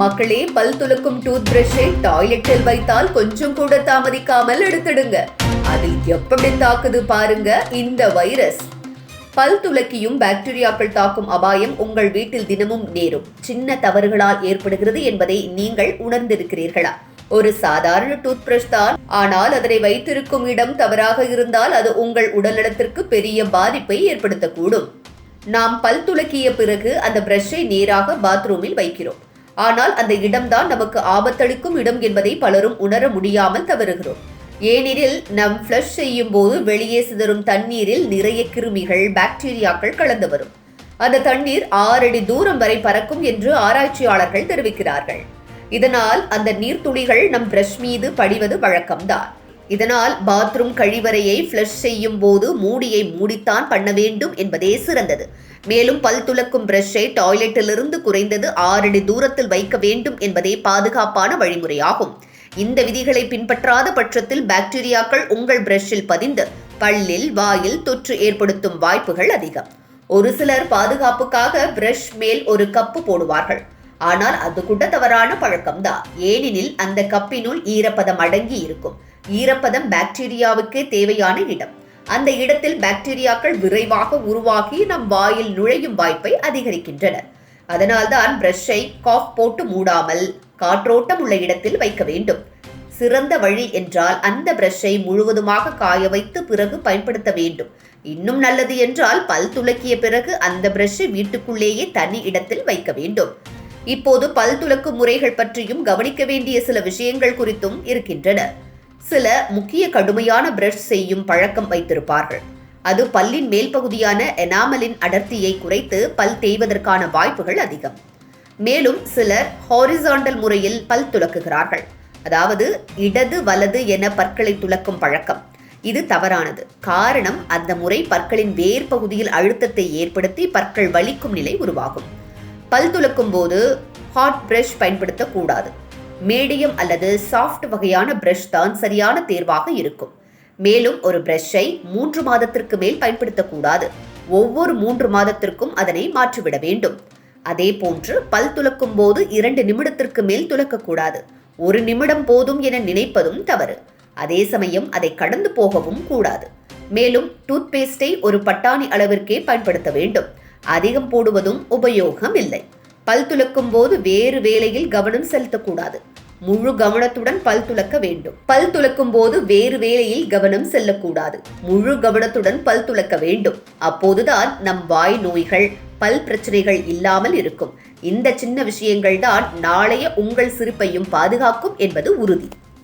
மக்களே பல் துலக்கும் டூத் பிரஷை டாய்லெட்டில் வைத்தால் கொஞ்சம் கூட தாமதிக்காமல் எடுத்துடுங்க. அதில் எப்படி தாக்குது பாருங்க இந்த வைரஸ். பல் துலக்கியும் பாக்டீரியாக்கள் தாக்கும் அபாயம் உங்கள் வீட்டில் தினமும் நேரும். சின்ன தவறுகளால் ஏற்படுகிறது என்பதை நீங்கள் உணர்ந்திருக்கிறீர்களா? ஒரு சாதாரண டூத் பிரஷ் தான். ஆனால் அதனை வைத்திருக்கும் இடம் தவறாக இருந்தால் அது உங்கள் உடல்நலத்திற்கு பெரிய பாதிப்பை ஏற்படுத்தக்கூடும். நாம் பல் துலக்கிய பிறகு அந்த பிரஷை நேராக பாத்ரூமில் வைக்கிறோம். ஆனால் அந்த இடம்தான் நமக்கு ஆபத்தளிக்கும் இடம் என்பதை பலரும் உணர முடியாமல் தவறுகிறோம். ஏனெனில் நம் ஃப்ளஷ் செய்யும் போது வெளியே சிதறும் தண்ணீரில் நிறைய கிருமிகள் பாக்டீரியாக்கள் கலந்து வரும். அந்த தண்ணீர் ஆறடி தூரம் வரை பறக்கும் என்று ஆராய்ச்சியாளர்கள் தெரிவிக்கிறார்கள். இதனால் அந்த நீர்த்துளிகள் நம் பிரஷ் மீது படிவது வழக்கம்தான். இதனால் பாத்ரூம் கழிவறையை ஃப்ளஷ் செய்யும் போது மூடியை மூடித்தான் பண்ண வேண்டும் என்பதே சிறந்தது. மேலும் பல் துலக்கும் பிரஷை டாய்லெட்டிலிருந்து குறைந்தது ஆறடி தூரத்தில் வைக்க வேண்டும் என்பதே பாதுகாப்பான வழிமுறையாகும். இந்த விதிகளை பின்பற்றாத பட்சத்தில் பாக்டீரியாக்கள் உங்கள் பிரஷில் பதிந்து பல்லில் வாயில் தொற்று ஏற்படுத்தும் வாய்ப்புகள் அதிகம். ஒரு சிலர் பாதுகாப்புக்காக பிரஷ் மேல் ஒரு கப்பு போடுவார்கள். ஆனால் அது கூட தவறான பழக்கம்தான். ஏனெனில் அந்த கப்பினுள் ஈரப்பதம் அடங்கி இருக்கும். ஈரப்பதம் பாக்டீரியாவுக்கே தேவையான இடம். அந்த இடத்தில் பாக்டீரியாக்கள் விரைவாக உருவாகி நம் வாயில் நுழையும் வாய்ப்பை அதிகரிக்கின்றன. அதனால்தான் பிரஷை காஃப் போட்டு மூடாமல் காற்றோட்டம் உள்ள இடத்தில் வைக்க வேண்டும். சிறந்த வழி என்றால் அந்த பிரஷை முழுவதுமாக காய வைத்து பிறகு பயன்படுத்த வேண்டும். இன்னும் நல்லது என்றால் பல் துலக்கிய பிறகு அந்த பிரஷை வீட்டுக்குள்ளேயே தனி இடத்தில் வைக்க வேண்டும். இப்போது பல் துலக்கும் முறைகள் பற்றியும் கவனிக்க வேண்டிய சில விஷயங்கள் குறித்தும் இருக்கின்றன. சில முக்கிய கடுமையான பிரஷ் செய்யும் பழக்கம் வைத்திருப்பார்கள். அது பல்லின் மேல் பகுதியான எனாமலின் அடர்த்தியை குறைத்து பல் தேய்வதற்கான வாய்ப்புகள் அதிகம். மேலும் சிலர் ஹாரிசாண்டல் முறையில் பல் துலக்குகிறார்கள். அதாவது இடது வலது என பற்களை துலக்கும் பழக்கம். இது தவறானது. காரணம் அந்த முறை பற்களின் வேர் பகுதியில் அழுத்தத்தை ஏற்படுத்தி பற்கள் வலிக்கும் நிலை உருவாகும். பல் துலக்கும் போது ஹாட் பிரஷ் பயன்படுத்தக்கூடாது. மீடியம் அல்லது சாஃப்ட் வகையான பிரஷ் தான் சரியான தேர்வாக இருக்கும். மேலும் ஒரு பிரஷை மூன்று மாதத்திற்கு மேல் பயன்படுத்தக்கூடாது. ஒவ்வொரு மூன்று மாதத்திற்கும் அதனை மாற்றிவிட வேண்டும். அதே போன்று பல் துலக்கும் போது இரண்டு நிமிடத்திற்கு மேல் துலக்கக்கூடாது ஒரு நிமிடம் போதும் என நினைப்பதும் தவறு. அதே சமயம் அதை கடந்து போகவும் கூடாது. மேலும் டூத்பேஸ்டை ஒரு பட்டாணி அளவிற்கே பயன்படுத்த வேண்டும். அதிகம் போடுவதும் உபயோகம் இல்லை பல் துலக்கும் போது வேறு வேலையில் கவனம் செலுத்தக்கூடாது. முழு கவனத்துடன் பல் துலக்க வேண்டும். பல் துலக்கும் போது வேறு வேலையில் கவனம் செல்லக்கூடாது. முழு கவனத்துடன் பல் துலக்க வேண்டும். அப்போதுதான் நம் வாய் நோய்கள் பல் பிரச்சனைகள் இல்லாமல் இருக்கும். இந்த சின்ன விஷயங்கள் தான் நாளைய உங்கள் சிரிப்பையும் பாதுகாக்கும் என்பது உறுதி.